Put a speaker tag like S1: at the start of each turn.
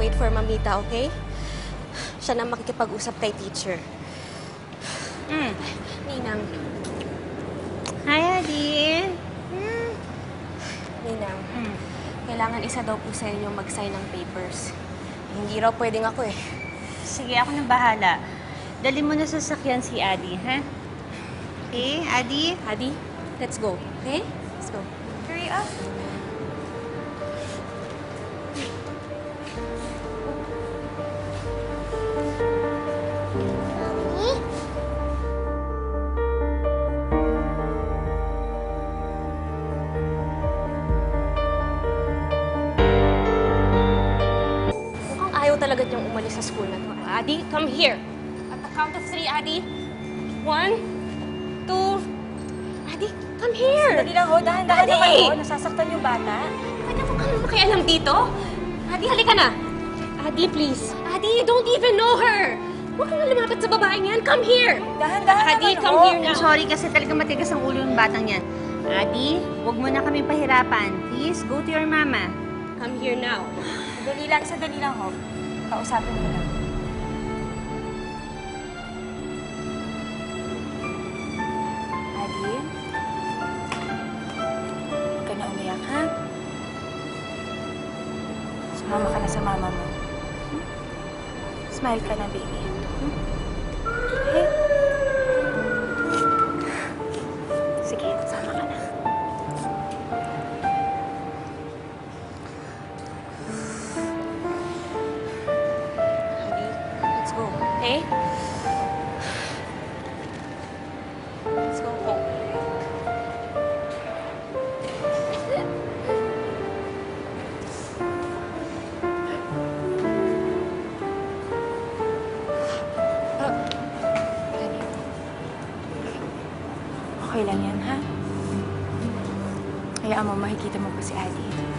S1: wait for Mamita, okay? Siya na makikipag-usap kay teacher.
S2: Mm.
S1: Ninang,
S2: Hi, Adi.
S1: Ninang,
S2: Mm.
S1: kailangan isa daw po sa inyo mag-sign ng papers. Hindi raw pwedeng ako eh.
S2: Sige, ako na bahala. Dali mo na sa sakyan si Adi, ha? Okay, Adi?
S1: Adi, let's go, okay? Let's go.
S2: Hurry up.
S1: Talaga niyang umalis sa school na to. Adi, come here. At the count of three, Adi. One, two... Adi, come here.
S3: Dali lang ho, dahan-dahan
S1: Adi!
S3: naman ho. Nasasaktan yung bata.
S1: Pwede mo kang makialam dito? Adi, halika na. Adi, please. Adi, you don't even know her. Huwag kang lumapit sa babaeng yan. Come here.
S3: Dahan-dahan
S1: Adi,
S3: naman
S1: come
S3: ho.
S1: here now.
S2: Sorry kasi talaga matigas ang ulo ng batang yan. Adi, huwag mo na kami pahirapan. Please, go to your mama.
S1: Come here now.
S3: Dali lang, isa dali lang ho. Kausapin mo lang. Adi? Huwag ka na umiyak, ha? Sumama ka sa mama mo. Hmm? Smile ka na, baby. Hmm? Okay?
S1: Let's go home.
S3: Okay lang yan, ha? Hayaan mo, makikita mo pa si Adi.